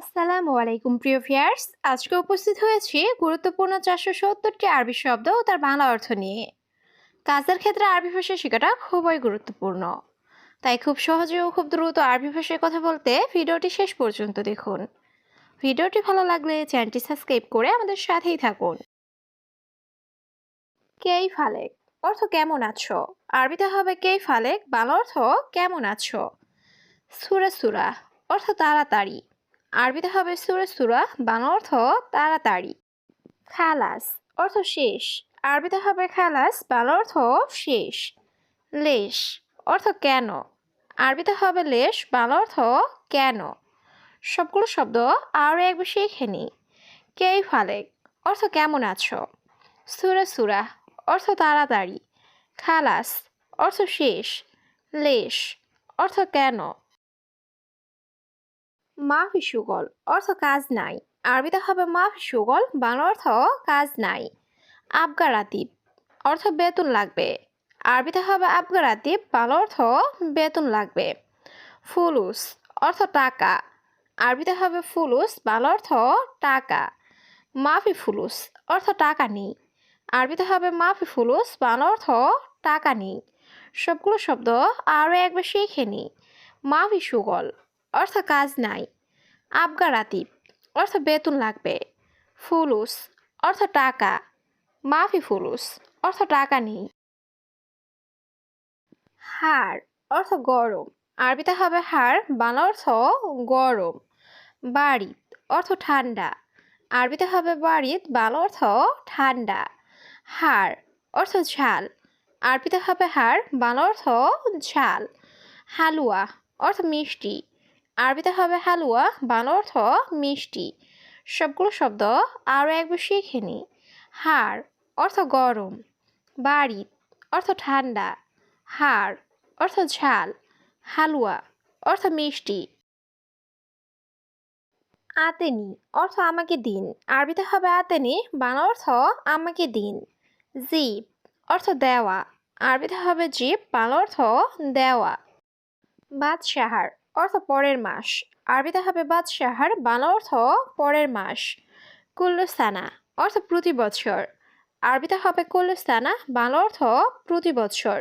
আসসালামু আলাইকুম, প্রিয় ভিয়ার্স আজকে উপস্থিত হয়েছি গুরুত্বপূর্ণ চারশো সত্তরটি আরবি শব্দ ও তার বাংলা অর্থ নিয়ে। কাজের ক্ষেত্রে আরবি ভাষা শেখাটা খুবই গুরুত্বপূর্ণ। তাই খুব সহজে ও খুব দ্রুত আরবি ভাষায় কথা বলতে ভিডিওটি শেষ পর্যন্ত দেখুন। ভিডিওটি ভালো লাগলে চ্যানেলটি সাবস্ক্রাইব করে আমাদের সাথেই থাকুন। কেই ফালেক? অর্থ কেমন আছো? আরবিতে হবে কেই ফালেক? বাংলা অর্থ কেমন আছো? সুরা সুরা, অর্থ তাড়াতাড়ি। আরবিতে হবে সুরে সুরা, বাংলা অর্থ তাড়াতাড়ি। খালাস, অর্থ শেষ। আরবিতে হবে খালাস, বাংলা অর্থ শেষ। লেশ, অর্থ কেন? আরবিতে হবে লেশ, বাংলা অর্থ কেন? সবগুলো শব্দ আরও একবার শিখে নি। কেই ফালেক, অর্থ কেমন আছো? সুরা সুরা, অর্থ তাড়াতাড়ি। খালাস, অর্থ শেষ। লেশ, অর্থ কেন? মাফি সুগল অর্থ কাজ নাই। আরবিতে হবে মাফি সুগল বাংলা অর্থ কাজ নাই। আবগারাতিব অর্থ বেতন লাগবে। আরবিতে হবে আবগারাতিব বাংলা অর্থ বেতন লাগবে। ফুলুস অর্থ টাকা। আরবিতে হবে ফুলুস, বাংলা অর্থ টাকা। মাফি ফুলুস অর্থ টাকা নেই। আরবিতে হবে মাফি ফুলুস বাংলা অর্থ টাকা নেই। সবগুলো শব্দ আরও একবার শিখে নি। মাফি সুগল অর্থ কাজ নাই। আবগারাতিব অর্থ বেতন লাগবে। ফুলুস, অর্থ টাকা। মাফি ফুলুস, অর্থ টাকা নেই। হাড় অর্থ গরম। আরবিতে হবে হাড় বাংলা অর্থ গরম। বাড়ি অর্থ ঠান্ডা। আরবিতে হবে বাড়িত, বাংলা অর্থ ঠান্ডা। হাড় অর্থ ঝাল। আরবিতে হবে হাড় বাংলা অর্থ ঝাল। হালুয়া, অর্থ মিষ্টি। আরবিতে হবে হালুয়া বাংলা অর্থ মিষ্টি। সবগুলো শব্দ আরও একবার শিখে নি হাড় অর্থ গরম। বাড়ি অর্থ ঠান্ডা। হাড় অর্থ ঝাল। হালুয়া অর্থ মিষ্টি। আতেনি অর্থ আমাকে দিন। আরবিতে হবে আতেনি বাংলা অর্থ আমাকে দিন। জিপ অর্থ দেওয়া। আরবিতে হবে জিপ বাংলা অর্থ দেওয়া। বাদশাহার অর্থ পরের মাস। আরবিতে হবে বাদশাহার, বাংলা অর্থ পরের মাস। কুল্লুস্তানা অর্থ প্রতি বছর। আরবিতে হবে কুল্লুস্তানা বাংলা অর্থ প্রতি বছর।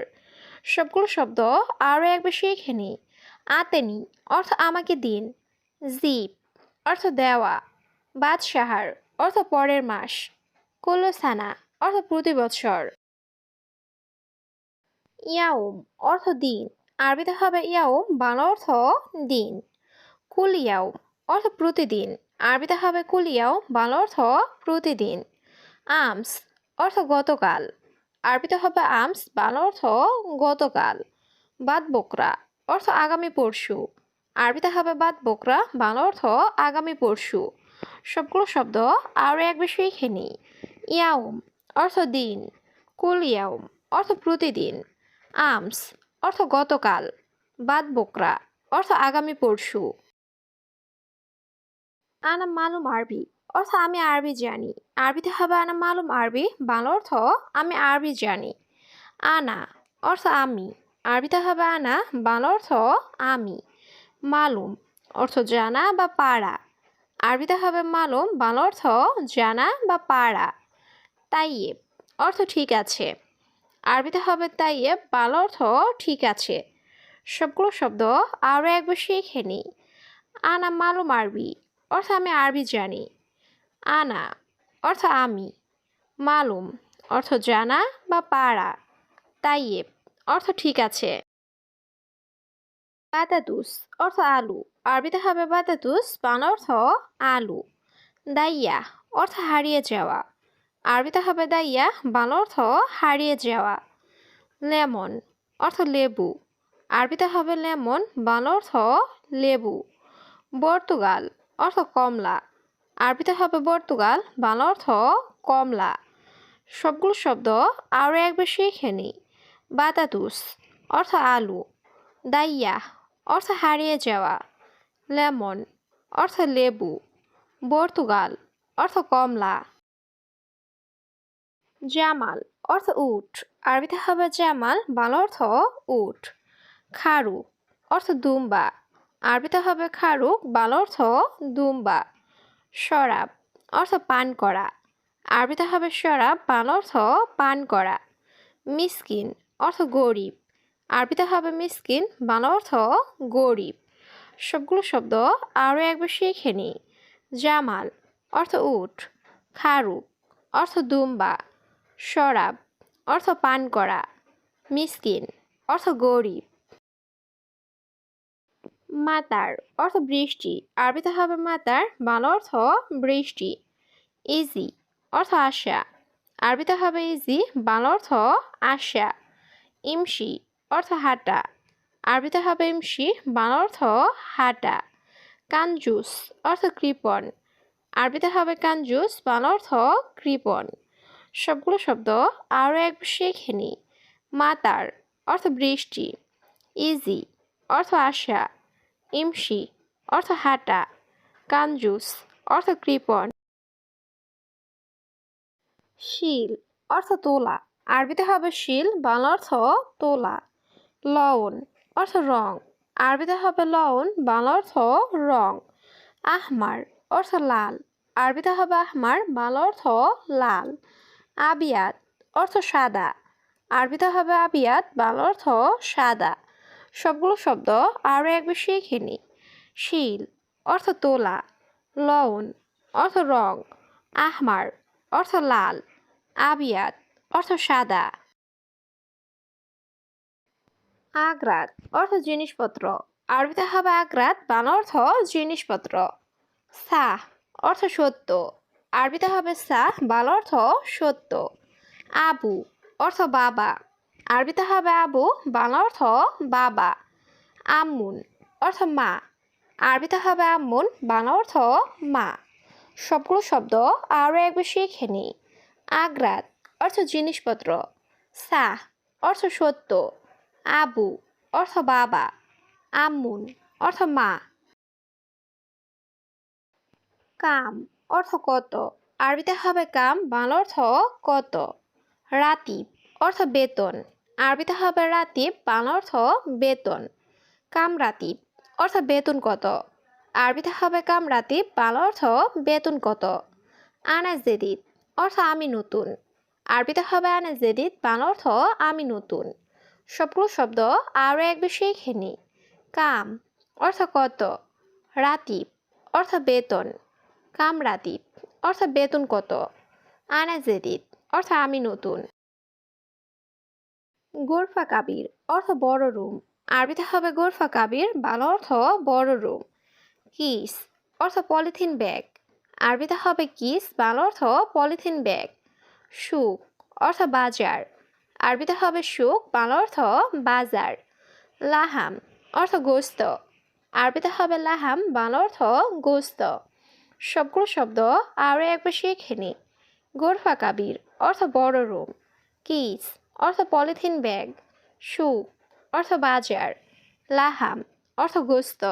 সবগুলো শব্দ আরও একবার শিখে নি। আতেনি, অর্থ আমাকে দিন। জিপ অর্থ দেওয়া। বাদশাহার, অর্থ পরের মাস। কুল্লুস্তানা অর্থ প্রতি বছর। ইয়াউম, অর্থ দিন। আরবিতে হবে ইয়াও বাংলা অর্থ দিন। কুল ইয়াও অর্থ প্রতিদিন। আরবিতে হবে কুল ইয়াও বাংলা অর্থ প্রতিদিন। আমস, অর্থ গতকাল। আরবিতে হবে আমস, বাংলা অর্থ গতকাল। বাদ বকরা অর্থ আগামী পরশু। আরবিতে হবে বাদ বকরা বাংলা অর্থ আগামী পরশু। সবগুলো শব্দ আরও এক বেশি শিখে নিই। অর্থ দিন। কুল ইয়াউম অর্থ প্রতিদিন। আমস অর্থ গতকাল, বাদ বকরা, অর্থ আগামী পরশু। আনা মালুম আরবি, অর্থ আমি আরবি জানি। আরবিতে হবে আনা মালুম আরবি, বাংলা অর্থ আমি আরবি জানি। আনা, অর্থ আমি। আরবিতে হবে আনা, বাংলা অর্থ আমি। মালুম, অর্থ জানা বা পাড়া আরবিতে হবে মালুম, বাংলা অর্থ জানা বা পাড়া তাইয়েব, অর্থ ঠিক আছে। আরবিতে হবে তাইয়েব বাংলা অর্থ ঠিক আছে। সবগুলো শব্দ আরও একবার শিখে নিই আনা মালুম আরবি, অর্থ আমি আরবি জানি। আনা, অর্থ আমি। মালুম, অর্থ জানা বা পাড়া তাইয়েব অর্থ ঠিক আছে। বাতাতুস অর্থ আলু। আরবিতে হবে বাতাতুস বাংলা অর্থ আলু। দাইয়া, অর্থ হারিয়ে যাওয়া। আরবিতে হবে দাইয়া বাংলা অর্থ হারিয়ে যাওয়া। লেমন অর্থ লেবু। আরবিতে হবে লেমন, বাংলা অর্থ লেবু। পর্তুগাল অর্থ কমলা। আরবিতে হবে পর্তুগাল, বাংলা অর্থ কমলা। সবগুলো শব্দ আরও একবার শিখে নিই বাতাতুস অর্থ আলু। দাইয়া অর্থ হারিয়ে যাওয়া। লেমন অর্থ লেবু। পর্তুগাল অর্থ কমলা। জামাল অর্থ উট। আরবিতে হবে জামাল, বাংলা অর্থ উট। খারু অর্থ দুম্বা। আরবিতে হবে খারুক বাংলা অর্থ দুম্বা। শরাব অর্থ পান করা। আরবিতে হবে শরাব, বাংলা অর্থ পান করা। মিসকিন অর্থ গরিব। আরবিতে হবে মিসকিন, বাংলা অর্থ গরিব। সবগুলো শব্দ আরও একবার শিখে নিই। জামাল অর্থ উঠ খারুক অর্থ দুম্বা। শরাব, অর্থ পান করা, মিসকিন, অর্থ গরিব। মাতার, অর্থ বৃষ্টি। আরবিতে হবে মাতার, বাংলা অর্থ বৃষ্টি। ইজি, অর্থ আশা। আরবিতে হবে ইজি, বাংলা অর্থ আশা। ইমসি, অর্থ হাঁটা। আরবিতে হবে ইমসি, বাংলা অর্থ হাঁটা। কানজুস, অর্থ কৃপণ। আরবিতে হবে কানজুস, বাংলা অর্থ কৃপণ। সবগুলো শব্দ আরও এক শিখে নিই মাতার অর্থ বৃষ্টি ইজি অর্থ আশা, ইমসি অর্থ হাঁটা, কানজুস অর্থ কৃপণ, শিল অর্থ তোলা, আরবিতে হবে শিল, বাংলা অর্থ তোলা লবণ অর্থ রং, আরবিতে হবে লবণ বাংলা অর্থ রং, আহমার অর্থ লাল, আরবিতে হবে আহমার, বাংলা অর্থ লাল। আবিয়াত অর্থ সাদা। আরবিতে হবে আবিয়াত, বাংলা অর্থ সাদা। সবগুলো শব্দ আরও একবার শিখে নিই শিল, অর্থ তোলা। লবণ অর্থ রং। আহমার, অর্থ লাল। আবিয়াত, অর্থ সাদা। আগ্রাত, অর্থ জিনিসপত্র। আরবিতে হবে আগ্রাত, বাংলা অর্থ জিনিসপত্র। সাহ, অর্থ সত্য। আরবিতে হবে সাহ বাল অর্থ সত্য। আবু অর্থ বাবা। আরবিতে হবে আবু, বাংলা অর্থ বাবা। আমুন অর্থ মা। আরবিতে হবে আমুন, বাংলা অর্থ মা। সবগুলো শব্দ আরও একবার শিখে নিই। আগ্রাত অর্থ জিনিসপত্র। সাহ অর্থ সত্য। আবু অর্থ বাবা। আমুন অর্থ মা। কাম অর্থ কত? আরবিতে হবে কাম, বাংলা অর্থ কত? রাতিব, অর্থ বেতন। আরবিতে হবে রাতিব, বাংলা অর্থ বেতন। কামরাতিব অর্থ বেতন কত? আরবিতে হবে কামরাতিব বাংলা অর্থ বেতন কত? আনাজ জেদিদ, অর্থ আমি নতুন। আরবিতে হবে আনাজ জেদিদ, বাংলা অর্থ আমি নতুন। সবগুলো শব্দ আরও এক শিখে নিই কাম, অর্থ কত? রাতিব, অর্থ বেতন। কামরাতিব অর্থ বেতন কত? আনা জেদিদ অর্থ আমি নতুন। গোরফা কাবির, অর্থ বড় রুম। আরবিতে হবে গোরফা কাবির, বাংলা অর্থ বড় রুম। কিস, অর্থ পলিথিন ব্যাগ। আরবিতে হবে কিস, বাংলা অর্থ পলিথিন ব্যাগ। সুখ, অর্থ বাজার। আরবিতে হবে সুখ, বাংলা অর্থ বাজার। লাহাম, অর্থ গোস্ত। আরবিতে হবে লাহাম, বাংলা অর্থ গোস্ত। সবগুলো শব্দ আরও একবার শিখে নি। গোরফা কাবির, অর্থ বড় রুম। কিস, অর্থ পলিথিন ব্যাগ। সুখ, অর্থ বাজার। লাহাম, অর্থ গোস্ত।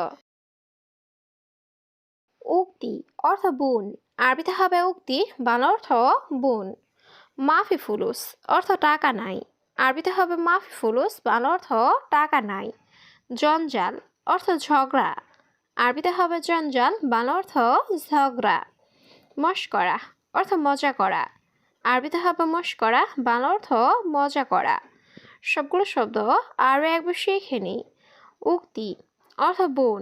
উক্তি, অর্থ বুন। আরবিতে হবে উক্তি, বাংলা অর্থ বুন। মাফি ফুলুস, অর্থ টাকা নাই। আরবিতে হবে মাফি ফুলুস, বাংলা অর্থ টাকা নাই। জঞ্জাল, অর্থ ঝগড়া। আরবিতে হবে জঞ্জাল, বাংলা অর্থ ঝগড়া মস্করা অর্থ মজা করা। আরবিতে হবে মস্করা বাংলা অর্থ মজা করা। সবগুলো শব্দ আরও একবার শিখে নিই। উক্তি, অর্থ বোন,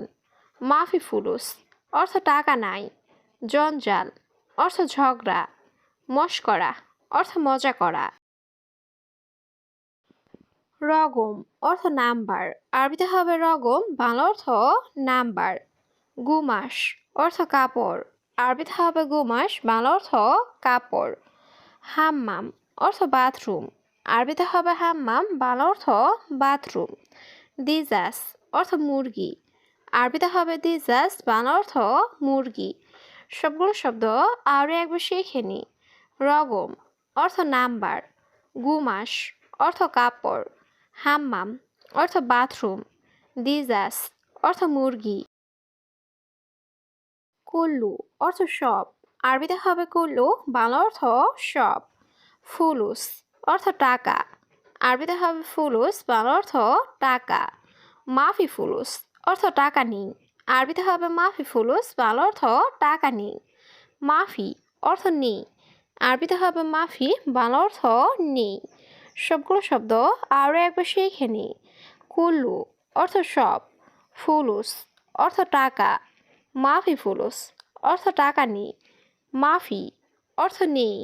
মাফি ফুলুস, অর্থ টাকা নাই, জঞ্জাল, অর্থ ঝগড়া মস্করা অর্থ মজা করা। রগম অর্থ নাম্বার। আরবিতে হবে রগম, বাংলা অর্থ নাম্বার। গুমাস অর্থ কাপড়। আরবিতে হবে গুমাস, বাংলা অর্থ কাপড়। হাম্মাম অর্থ বাথরুম। আরবিতে হবে হাম্মাম, বাংলা অর্থ বাথরুম। দিজাস অর্থ মুরগি। আরবিতে হবে দিজাস, বাংলা অর্থ মুরগি। সবগুলো শব্দ আরও একবার শিখে নিই। রগম অর্থ নাম্বার। গুমাস অর্থ কাপড়। হাম্মাম, অর্থ বাথরুম দিজাস অর্থ মুরগি। কুল্লু, অর্থ সব আরবিতে হবে কুল্লু, বাংলা অর্থ সব ফুলুস, অর্থ টাকা। আরবিতে হবে ফুলুস, বাংলা অর্থ টাকা। মাফি ফুলুস, অর্থ টাকা নেই। আরবিতে হবে মাফি ফুলুস, বাংলা অর্থ টাকা নেই। মাফি, অর্থ নেই। আরবিতে হবে মাফি, বাংলা অর্থ নেই। সবগুলো শব্দ আরও একবার শিখে নিই। কুল্লু অর্থ সব, ফুলুস অর্থ টাকা, মাফি ফুলুস অর্থ টাকা নেই, মাফি অর্থ নেই।